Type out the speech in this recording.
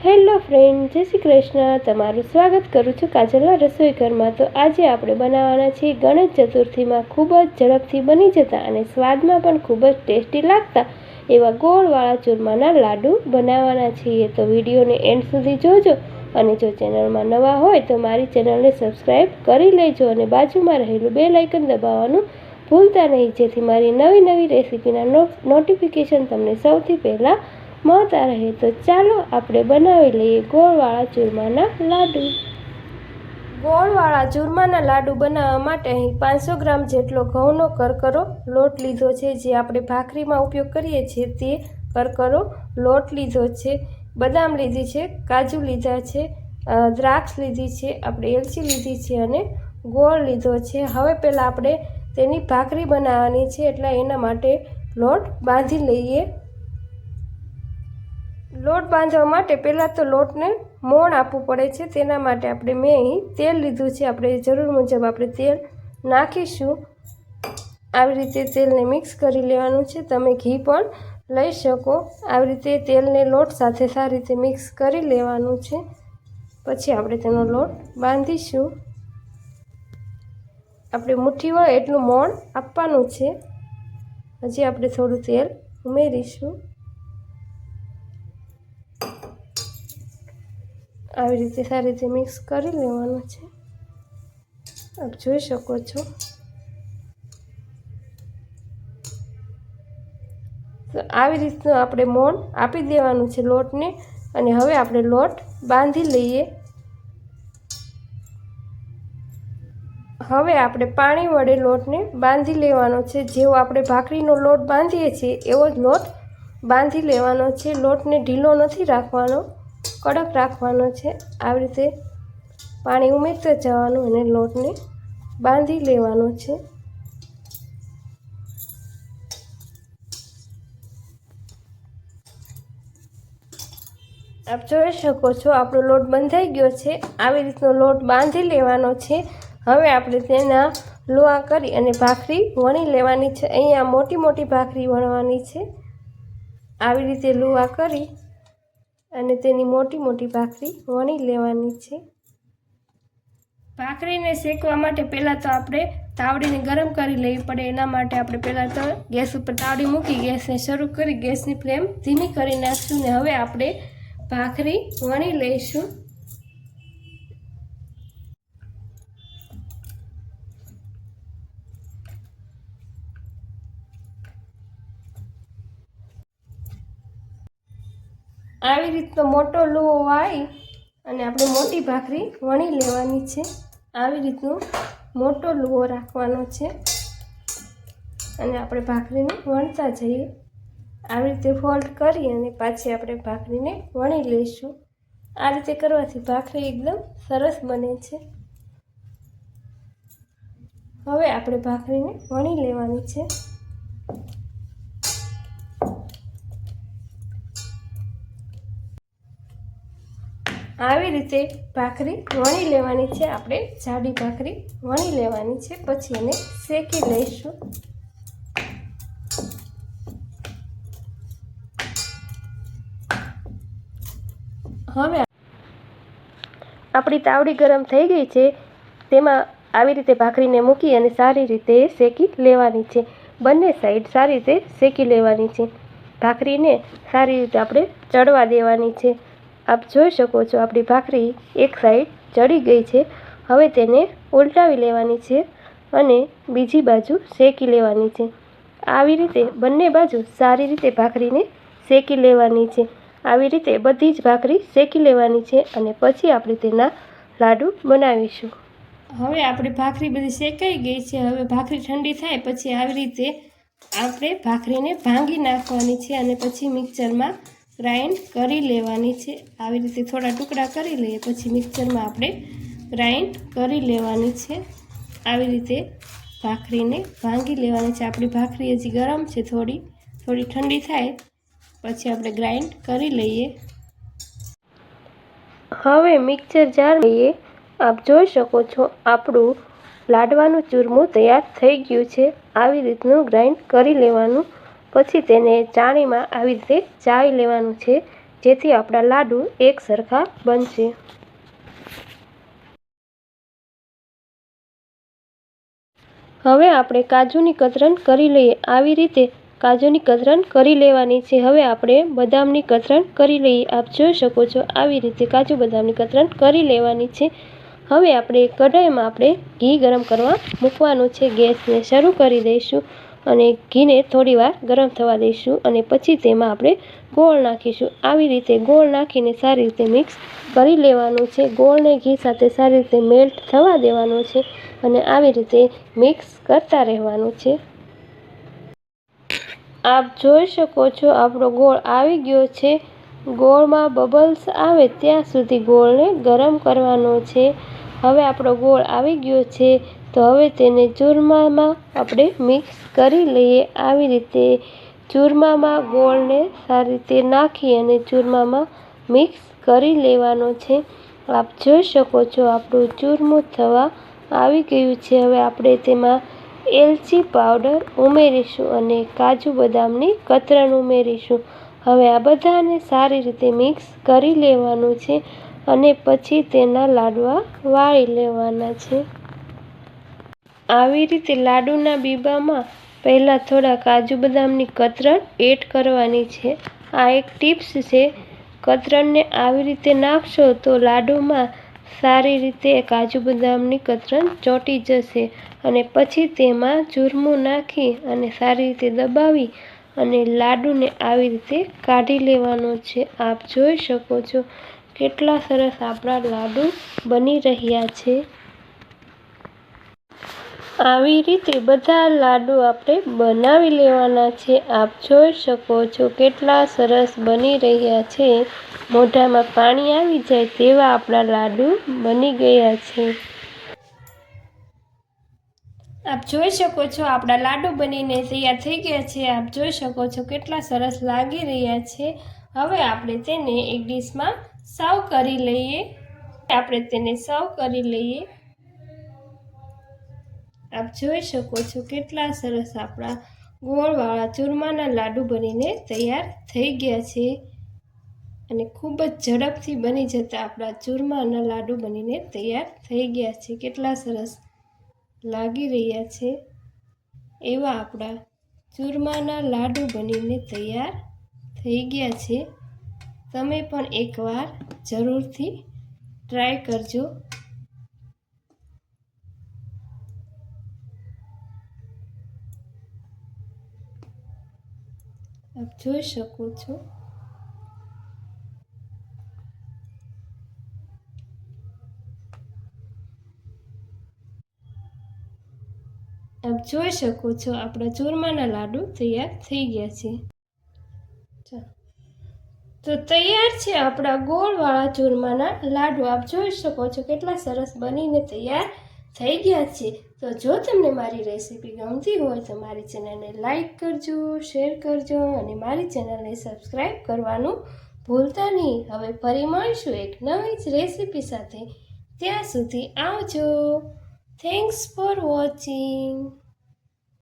Hello friend, જય શ્રી કૃષ્ણ. તમારું સ્વાગત કરું છું કાજલના રસોઈ ઘરમાં તો આજે આપણે બનાવવાના છીએ ગણેશ ચતુર્થીમાં ખૂબ જ ઝડપથી બની જતા અને સ્વાદમાં પણ ખૂબ જ ટેસ્ટી લાગતા એવા ગોળવાળા ચૂરમાના લાડુ બનાવવાના છીએ. તો વિડીયોને એન્ડ સુધી જોજો અને જો ચેનલમાં નવા હોય તો મારી ચેનલને સબસ્ક્રાઈબ કરી લેજો અને બાજુમાં રહેલું બે લાઇકન દબાવવાનું ભૂલતા નહીં. જેથી મારી નવી નવી રેસીપીના નોટિફિકેશન તમને સૌથી પહેલાં મળતા રહે તો ચાલો આપણે બનાવી લઈએ ગોળવાળા ચૂરમાના લાડુ. ગોળવાળા ચૂરમાના લાડુ બનાવવા માટે અહીં પાંચસો ગ્રામ જેટલો ઘઉંનો કરકરો લોટ લીધો છે. જે આપણે ભાખરીમાં ઉપયોગ કરીએ છીએ તે કરકરો લોટ લીધો છે. બદામ લીધી છે, કાજુ લીધા છે દ્રાક્ષ લીધી છે, આપણે એલચી લીધી છે અને ગોળ લીધો છે. હવે પહેલાં આપણે તેની ભાખરી બનાવવાની છે, એટલે એના માટે લોટ બાંધી લઈએ. લોટ બાંધવા માટે પહેલાં તો લોટને મોણ આપવું પડે છે. તેના માટે આપણે મેં અહીં તેલ લીધું છે. આપણે જરૂર મુજબ આપણે તેલ નાખીશું. આવી રીતે તેલને મિક્સ કરી લેવાનું છે. તમે ઘી પણ લઈ શકો. આવી રીતે તેલને લોટ સાથે સારી રીતે મિક્સ કરી લેવાનું છે. પછી આપણે તેનો લોટ બાંધીશું. આપણે મુઠ્ઠી હોય એટલું મોણ આપવાનું છે. હજી આપણે થોડું તેલ ઉમેરીશું. આવી રીતે સારી રીતે મિક્સ કરી લેવાનું છે. આપ જોઈ શકો છો. આવી રીતનું આપણે મોણ આપી દેવાનું છે લોટને અને હવે આપણે લોટ બાંધી લઈએ. હવે આપણે પાણી વડે લોટને બાંધી લેવાનો છે. જેવો આપણે ભાખરીનો લોટ બાંધીએ છીએ એવો જ લોટ બાંધી લેવાનો છે. લોટને ઢીલો નથી રાખવાનો. કડક રાખવાનો છે. આવી રીતે પાણી ઉમેરતા જવાનું અને લોટને બાંધી લેવાનો છે. આપ જોઈ શકો છો, આપણો લોટ બંધાઈ ગયો છે. આવી રીતનો લોટ બાંધી લેવાનો છે. હવે આપણે તેના લોહા કરી અને ભાખરી વણી લેવાની છે. અહીંયા મોટી મોટી ભાખરી વણવાની છે. આવી રીતે લોહા કરી અને તેની મોટી મોટી ભાખરી વણી લેવાની છે. ભાખરીને શેકવા માટે પહેલાં તો આપણે તાવડીને ગરમ કરી લેવી પડે. એના માટે આપણે પહેલાં તો ગેસ ઉપર તાવડી મૂકી ગેસને શરૂ કરી ગેસની ફ્લેમ ધીમી કરી નાખશું ને હવે આપણે ભાખરી વણી લઈશું. આવી રીતનો મોટો લોહો વાળી અને આપણે મોટી ભાખરી વણી લેવાની છે. આવી રીતનો મોટો લુઓ રાખવાનો છે. અને આપણે ભાખરીને વણતા જઈએ. આવી રીતે ફોલ્ડ કરી અને પાછી આપણે ભાખરીને વણી લઈશું. આ રીતે કરવાથી ભાખરી એકદમ સરસ બને છે. હવે આપણે ભાખરીને વણી લેવાની છે. આવી રીતે ભાખરી વણી લેવાની છે. આપણે જાડી ભાખરી વણી લેવાની છે. પછી એને શેકી લઈશું. હવે આપણી તાવડી ગરમ થઈ ગઈ છે. તેમાં આવી રીતે ભાખરીને મૂકી અને સારી રીતે શેકી લેવાની છે. બંને સાઈડ સારી રીતે શેકી લેવાની છે. ભાખરીને સારી રીતે આપણે ચડવા દેવાની છે. આપ જોઈ શકો છો, આપણી ભાખરી એક સાઈડ ચડી ગઈ છે. હવે તેને ઉલટાવી લેવાની છે અને બીજી બાજુ શેકી લેવાની છે. આવી રીતે બંને બાજુ સારી રીતે ભાખરીને શેકી લેવાની છે. આવી રીતે બધી જ ભાખરી શેકી લેવાની છે અને પછી આપણે તેના લાડુ બનાવીશું. હવે આપણી ભાખરી બધી શેકાઈ ગઈ છે. હવે ભાખરી ઠંડી થાય પછી આવી રીતે આપણે ભાખરીને ભાંગી નાખવાની છે અને પછી મિક્સરમાં ગ્રાઇન્ડ કરી લેવાની છે. આવી રીતે થોડા ટુકડા કરી લઈએ, પછી મિક્સરમાં આપણે ગ્રાઇન્ડ કરી લેવાની છે. આવી રીતે ભાખરીને ભાંગી લેવાની છે. આપણી ભાખરી હજી ગરમ છે થોડી થોડી ઠંડી થાય, પછી આપણે ગ્રાઇન્ડ કરી લઈએ. હવે મિક્સર જાર લઈએ. આપ જોઈ શકો છો, આપણું લાડવાનું ચૂરમું તૈયાર થઈ ગયું છે. આવી રીતનું ગ્રાઇન્ડ કરી લેવાનું. પછી તેને ચાણીમાં આવી રીતે ચાવી લેવાનું છે, જેથી આપણા લાડુ એક સરખા બનશે. હવે આપણે કાજુની કતરણ કરી લઈએ. આવી રીતે કાજુની કતરણ કરી લેવાની છે. હવે આપણે બદામની કતરણ કરી લઈએ. આપ જોઈ શકો છો આવી રીતે કાજુ બદામની કતરણ કરી લેવાની છે. હવે આપણે કઢાઈમાં આપણે ઘી ગરમ કરવા મૂકવાનું છે. ગેસને શરૂ કરી દઈશું. અને ઘીને થોડી વાર ગરમ થવા દઈશું અને પછી તેમાં આપણે ગોળ નાખીશું. આવી રીતે ગોળ નાખીને સારી રીતે મિક્સ કરી લેવાનું છે. ગોળને ઘી સાથે સારી રીતે મેલ્ટ થવા દેવાનું છે અને આવી રીતે મિક્સ કરતા રહેવાનું છે. આપ જોઈ શકો છો આપણો ગોળ આવી ગયો છે. ગોળમાં બબલ્સ આવે ત્યાં સુધી ગોળને ગરમ કરવાનો છે. હવે આપણો ગોળ આવી ગયો છે, તો હવે તેને ચૂરમામાં આપણે મિક્સ કરી લઈએ. આવી રીતે ચૂરમામાં ગોળને સારી રીતે નાખી અને ચૂરમામાં મિક્સ કરી લેવાનો છે. આપ જોઈ શકો છો, આપણું ચૂરમું થવા આવી ગયું છે. હવે આપણે તેમાં એલચી પાવડર ઉમેરીશું અને કાજુ બદામની કતરણ ઉમેરીશું. હવે આ બધાને સારી રીતે મિક્સ કરી લેવાનું છે. અને પછી તેના લાડવા વાળી લેવાના છે. આવી રીતે લાડુના બીબામાં પહેલાં થોડા કાજુ બદામની કતરણ એડ કરવાની છે. આ એક ટિપ્સ છે, કતરણને આવી રીતે નાખશો તો લાડુમાં સારી રીતે કાજુ બદામની કતરણ ચોંટી જશે અને પછી તેમાં ચૂરમું નાખી અને સારી રીતે દબાવી અને લાડુને આવી રીતે કાઢી લેવાનો છે. આપ જોઈ શકો છો. કેટલા સરસ આપણા લાડુ બની રહ્યા છે. આવી રીતે બધા લાડુ આપણે બનાવી લેવાના છે. આપ જોઈ શકો છો કેટલા સરસ બની રહ્યા છે. મોઢામાં પાણી આવી જાય તેવા આપણા લાડુ બની ગયા છે. આપ જોઈ શકો છો આપણા લાડુ બનીને તૈયાર થઈ ગયા છે. આપ જોઈ શકો છો કેટલા સરસ લાગી રહ્યા છે. હવે આપણે તેને એક ડીશમાં સર્વ કરી લઈએ. આપણે તેને સર્વ કરી લઈએ. આપ જોઈ શકો છો કેટલા સરસ આપણા ગોળવાળા ચૂરમાના લાડુ બનીને તૈયાર થઈ ગયા છે. અને ખૂબ જ ઝડપથી બની જતા આપણા ચૂરમાના લાડુ બનીને તૈયાર થઈ ગયા છે. કેટલા સરસ લાગી રહ્યા છે. એવા આપણા ચૂરમાના લાડુ બનીને તૈયાર થઈ ગયા છે. તમે પણ એકવાર જરૂરથી ટ્રાય કરજો આપ જોઈ શકો છો આપ જોઈ શકો છો, આપણા ચૂરમાના લાડુ તૈયાર થઈ ગયા છે. તો તૈયાર છે આપણા ગોળવાળા ચૂરમાના લાડુ. આપ જોઈ શકો છો કેટલા સરસ બનીને તૈયાર થઈ ગયા છે. તો જો તમને મારી રેસીપી ગમતી હોય તો મારી ચેનલને લાઈક કરજો, શેર કરજો અને મારી ચેનલને સબસ્ક્રાઈબ કરવાનું ભૂલતા નહીં. હવે ફરી મળીશું એક નવી જ રેસીપી સાથે. ત્યાં સુધી આવજો. Thanks for watching